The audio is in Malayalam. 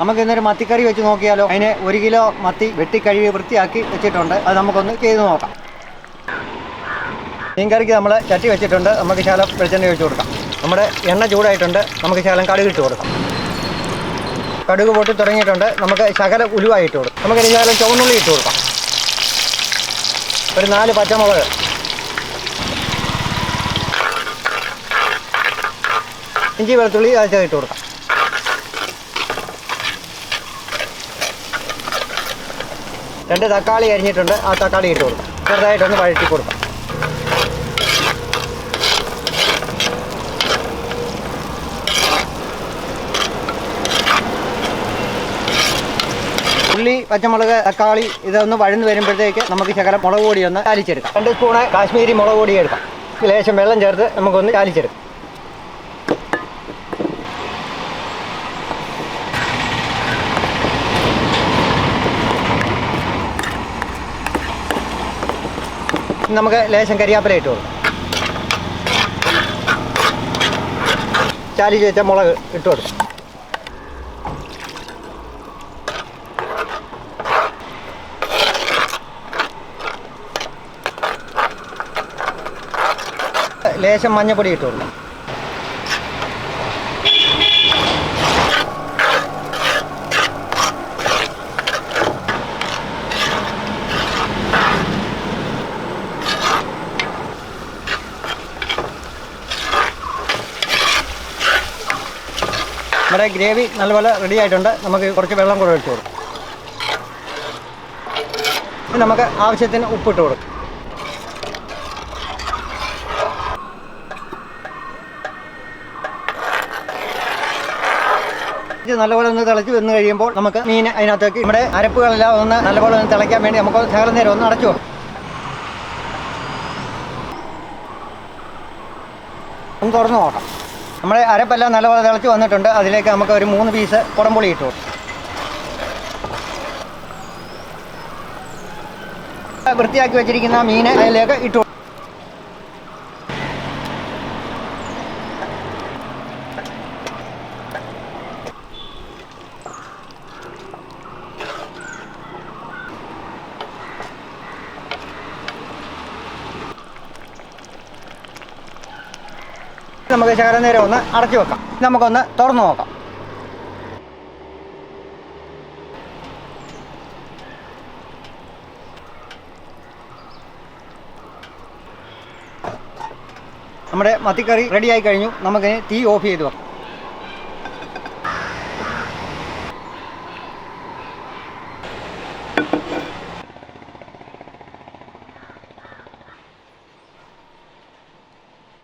നമുക്ക് ഇന്നൊരു മത്തിക്കറി വെച്ച് നോക്കിയാലോ? അതിന് ഒരു കിലോ മത്തി വെട്ടി കഴുകി വൃത്തിയാക്കി വെച്ചിട്ടുണ്ട്. അത് നമുക്കൊന്ന് ചെയ്ത് നോക്കാം. മീൻകറിക്ക് നമ്മൾ ചട്ടി വെച്ചിട്ടുണ്ട്. നമുക്ക് ശാലം വെളിച്ചെണ്ണ ഒഴിച്ചു കൊടുക്കാം. നമ്മുടെ എണ്ണ ചൂടായിട്ടുണ്ട്. നമുക്ക് ശാലം കടുക് ഇട്ട് കൊടുക്കാം. കടുക് പൊട്ടി തുടങ്ങിയിട്ടുണ്ട്. നമുക്ക് ശകല ഉലുവായിട്ട് കൊടുക്കാം. നമുക്ക് ഇനി ശകലം ചുവന്നുള്ളി ഇട്ട് കൊടുക്കാം. ഒരു നാല് പച്ചമുളക്. ഇഞ്ചി വെളുത്തുള്ളി അരച്ചത് ഇട്ട് കൊടുക്കാം. രണ്ട് തക്കാളി അരിഞ്ഞിട്ടുണ്ട്. ആ തക്കാളി ഇട്ട് കൊടുക്കാം. ചെറുതായിട്ടൊന്ന് വഴറ്റി കൊടുക്കാം. ഉള്ളി പച്ചമുളക് തക്കാളി ഇതൊന്ന് വഴന്ന് വരുമ്പോഴത്തേക്ക് നമുക്ക് ശകലം മുളക് പൊടി ഒന്ന് ചാലിച്ചെടുക്കാം രണ്ട് സ്പൂണ് കാശ്മീരി മുളക് പൊടി എടുക്കാം. ലേശം വെള്ളം ചേർത്ത് നമുക്കൊന്ന് ചാലിച്ചെടുക്കാം നമുക്ക് ലേശം കരിയാപ്പില ഇട്ട് കൊടുക്കാം ചാലിച്ച് മുളക് ഇട്ട് കൊടുക്കും. ലേശം മഞ്ഞപ്പൊടി ഇട്ട് നമ്മുടെ ഗ്രേവി നല്ലപോലെ റെഡി ആയിട്ടുണ്ട്. നമുക്ക് കുറച്ച് വെള്ളം കൂടെ ഒഴിച്ചു കൊടുക്കും. നമുക്ക് ആവശ്യത്തിന് ഉപ്പിട്ട് കൊടുക്കും. നല്ലപോലെ ഒന്ന് തിളച്ച് വന്നു കഴിയുമ്പോൾ നമുക്ക് മീൻ അതിനകത്തേക്ക് നമ്മുടെ അരപ്പുകളെല്ലാം ഒന്ന് നല്ലപോലെ ഒന്ന് തിളയ്ക്കാൻ വേണ്ടി നമുക്ക് ശകലം നേരം ഒന്ന് അടച്ചു ഒന്ന് തുറന്നു നോക്കാം. നമ്മുടെ അരപ്പെല്ലാം നല്ലപോലെ തിളച്ച് വന്നിട്ടുണ്ട് അതിലേക്ക് നമുക്ക് ഒരു മൂന്ന് പീസ് കുടംപുളി ഇട്ടു. വൃത്തിയാക്കി വെച്ചിരിക്കുന്ന മീൻ അതിലേക്ക് ഇട്ടു കൊടുക്കാം. നമുക്ക് നേരം ഒന്ന് അടച്ചു വെക്കാം. നമുക്കൊന്ന് തുറന്നു നോക്കാം. നമ്മുടെ മത്തിക്കറി റെഡിയായി കഴിഞ്ഞു. നമുക്കിനി തീ ഓഫ് ചെയ്തു വെക്കാം.